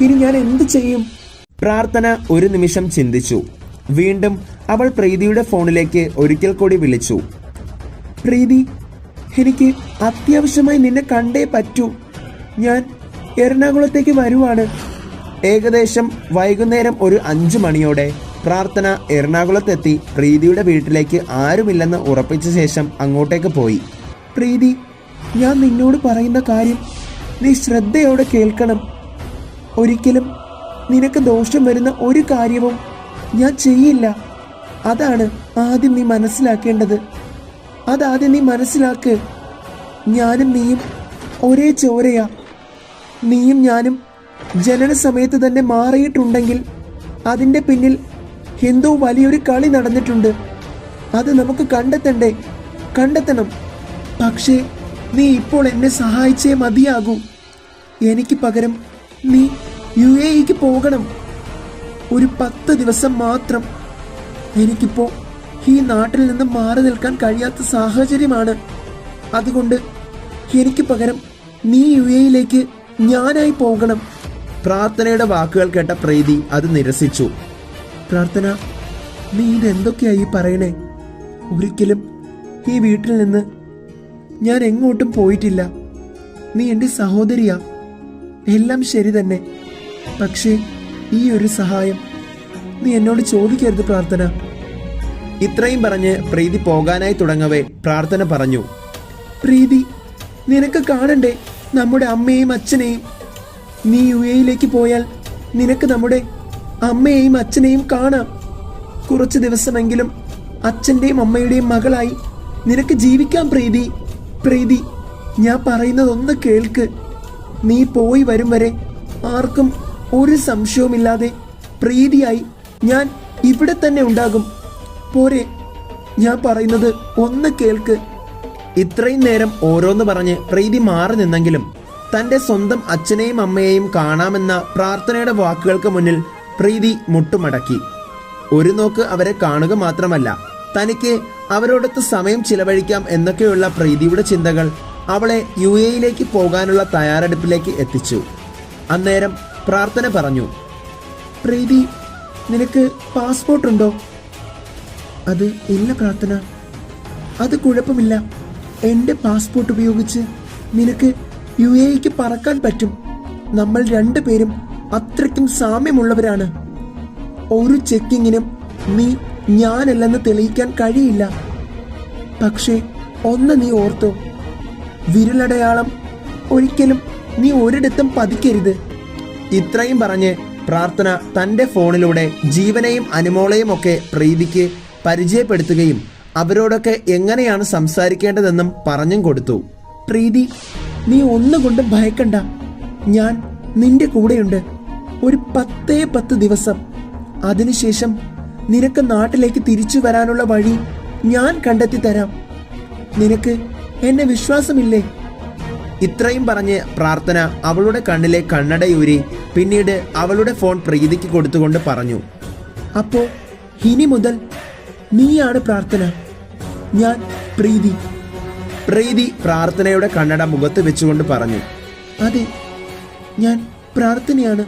ഇനി ഞാൻ എന്ത് ചെയ്യും? പ്രാർത്ഥന ഒരു നിമിഷം ചിന്തിച്ചു. വീണ്ടും അവൾ പ്രീതിയുടെ ഫോണിലേക്ക് ഒരിക്കൽ കൂടി വിളിച്ചു. പ്രീതി എനിക്ക് അത്യാവശ്യമായി നിന്നെ കണ്ടേ പറ്റൂ. ഞാൻ എറണാകുളത്തേക്ക് വരുവാണ്. ഏകദേശം വൈകുന്നേരം ഒരു അഞ്ചു മണിയോടെ പ്രാർത്ഥന എറണാകുളത്തെത്തി പ്രീതിയുടെ വീട്ടിലേക്ക് ആരുമില്ലെന്ന് ഉറപ്പിച്ച ശേഷം അങ്ങോട്ടേക്ക് പോയി. പ്രീതി ഞാൻ നിന്നോട് പറയുന്ന കാര്യം നീ ശ്രദ്ധയോടെ കേൾക്കണം. ഒരിക്കലും നിനക്ക് ദോഷം വരുന്ന ഒരു കാര്യവും ഞാൻ ചെയ്യില്ല. അതാണ് ആദ്യം നീ മനസ്സിലാക്കേണ്ടത്. അതാദ്യം നീ മനസ്സിലാക്ക്. ഞാനും നീയും ഒരേ ചോരയാ. നീയും ഞാനും ജനന സമയത്ത് തന്നെ മാറിയിട്ടുണ്ടെങ്കിൽ അതിന്റെ പിന്നിൽ എന്തോ വലിയൊരു കളി നടന്നിട്ടുണ്ട്. അത് നമുക്ക് കണ്ടെത്തണ്ടേ? കണ്ടെത്തണം. പക്ഷേ നീ ഇപ്പോൾ എന്നെ സഹായിച്ചേ മതിയാകൂ. എനിക്ക് പകരം നീ യു എക്ക് പോകണം. ഒരു പത്ത് ദിവസം മാത്രം. എനിക്കിപ്പോ ഈ നാട്ടിൽ നിന്ന് മാറി നിൽക്കാൻ കഴിയാത്ത സാഹചര്യമാണ്. അതുകൊണ്ട് എനിക്ക് പകരം നീ യു എയിലേക്ക് ഞാനായി പോകണം. പ്രാർത്ഥനയുടെ വാക്കുകൾ കേട്ട പ്രീതി അത് നിരസിച്ചു. പ്രാർത്ഥന നീ ഇതെന്തൊക്കെയായി പറയണേ? ഒരിക്കലും ഈ വീട്ടിൽ നിന്ന് ഞാൻ എങ്ങോട്ടും പോയിട്ടില്ല. നീ എന്റെ സഹോദരിയാ. എല്ലാം ശരി തന്നെ. പക്ഷേ ഈ ഒരു സഹായം നീ എന്നോട് ചോദിക്കരുത് പ്രാർത്ഥന. ഇത്രയും പറഞ്ഞ് പ്രീതി പോകാനായി തുടങ്ങവേ പ്രാർത്ഥന പറഞ്ഞു. പ്രീതി നിനക്ക് കാണണ്ടേ? നമ്മുടെ അമ്മയെയും അച്ഛനെയും. നീ യു എയിലേക്ക് പോയാൽ നിനക്ക് നമ്മുടെ അമ്മയെയും അച്ഛനെയും കാണാം. കുറച്ച് ദിവസമെങ്കിലും അച്ഛന്റെയും അമ്മയുടെയും മകളായി നിനക്ക് ജീവിക്കാം പ്രീതി. പ്രീതി ഞാൻ പറയുന്നതൊന്ന് കേൾക്ക്. നീ പോയി വരും വരെ ആർക്കും ഒരു സംശയവുമില്ലാതെ പ്രീതിയായി ഞാൻ ഇവിടെ തന്നെ ഉണ്ടാകും. പോരെ ഞാൻ പറയുന്നത് ഒന്ന് കേൾക്ക്. ഇത്രയും നേരം ഓരോന്ന് പറഞ്ഞ് പ്രീതി മാറി നിന്നെങ്കിലും തന്റെ സ്വന്തം അച്ഛനെയും അമ്മയെയും കാണാമെന്ന പ്രാർത്ഥനയുടെ വാക്കുകൾക്ക് മുന്നിൽ പ്രീതി മുട്ടുമടക്കി. ഒരു നോക്ക് അവരെ കാണുക മാത്രമല്ല തനിക്ക് അവരോടൊത്ത് സമയം ചിലവഴിക്കാം എന്നൊക്കെയുള്ള പ്രീതിയുടെ ചിന്തകൾ അവളെ യു എയിലേക്ക് പോകാനുള്ള തയ്യാറെടുപ്പിലേക്ക് എത്തിച്ചു. അന്നേരം പ്രാർത്ഥന പറഞ്ഞു പ്രീതി നിനക്ക് പാസ്പോർട്ട് ഉണ്ടോ അത് ഇല്ല പ്രാർത്ഥന. അത് കുഴപ്പമില്ല. എന്റെ പാസ്പോർട്ട് ഉപയോഗിച്ച് നിനക്ക് യു എക്ക് പറക്കാൻ പറ്റും. നമ്മൾ രണ്ടുപേരും അത്രയ്ക്കും സാമ്യമുള്ളവരാണ്. ഒരു ചെക്കിങ്ങിനും നീ ഞാനല്ലെന്ന് തെളിയിക്കാൻ കഴിയില്ല. പക്ഷേ ഒന്ന് നീ ഓർത്തോ. വിരലടയാളം. ഒരിക്കലും നീ ഒരിടത്തും പതിക്കരുത്. ഇത്രയും പറഞ്ഞ് പ്രാർത്ഥന തന്റെ ഫോണിലൂടെ ജീവനെയും അനുമോളെയും ഒക്കെ പ്രീതിക്ക് പരിചയപ്പെടുത്തുകയും അവരോടൊക്കെ എങ്ങനെയാണ് സംസാരിക്കേണ്ടതെന്നും പറഞ്ഞും കൊടുത്തു. പ്രീതി നീ ഒന്നുകൊണ്ടും ഭയക്കണ്ട. ഞാൻ നിന്റെ കൂടെയുണ്ട്. ഒരു പത്തേ പത്ത് ദിവസം. അതിനുശേഷം നിനക്ക് നാട്ടിലേക്ക് തിരിച്ചു വരാനുള്ള വഴി ഞാൻ കണ്ടെത്തി തരാം. നിനക്ക് എന്നെ വിശ്വാസമില്ലേ? ഇത്രയും പറഞ്ഞ് പ്രാർത്ഥന അവളുടെ കണ്ണിലെ കണ്ണടയൂരി പിന്നീട് അവളുടെ ഫോൺ പ്രീതിക്ക് കൊടുത്തുകൊണ്ട് പറഞ്ഞു അപ്പോ ഇനി മുതൽ നീയാണ് പ്രാർത്ഥന? ഞാൻ പ്രീതി. പ്രീതി പ്രാർത്ഥനയുടെ കണ്ണട മുഖത്ത് വെച്ചുകൊണ്ട് പറഞ്ഞു അതെ ഞാൻ പ്രാർത്ഥനയാണ്.